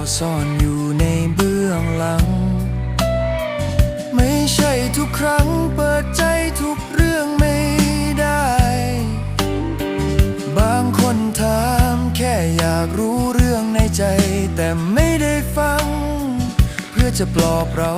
าวซ่อนอยู่ในเบื้องหลัง ไม่ใช่ทุกครั้งเปิดใจทุกเรื่องไม่ได้ บางคนถามแค่อยากรู้เรื่องในใจ แต่ไม่ได้ฟัง เพื่อจะปลอบเรา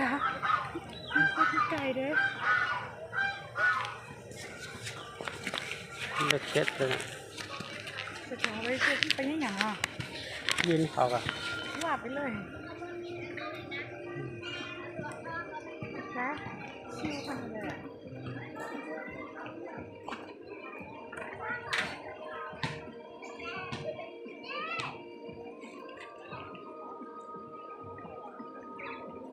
จ้าพี่ไก่ด้อเล็กเจ็ดเลยจะถอมไปเช็ดไปยังไงอะยืนเขาอะว่าไปเลยนะชิวไปเลย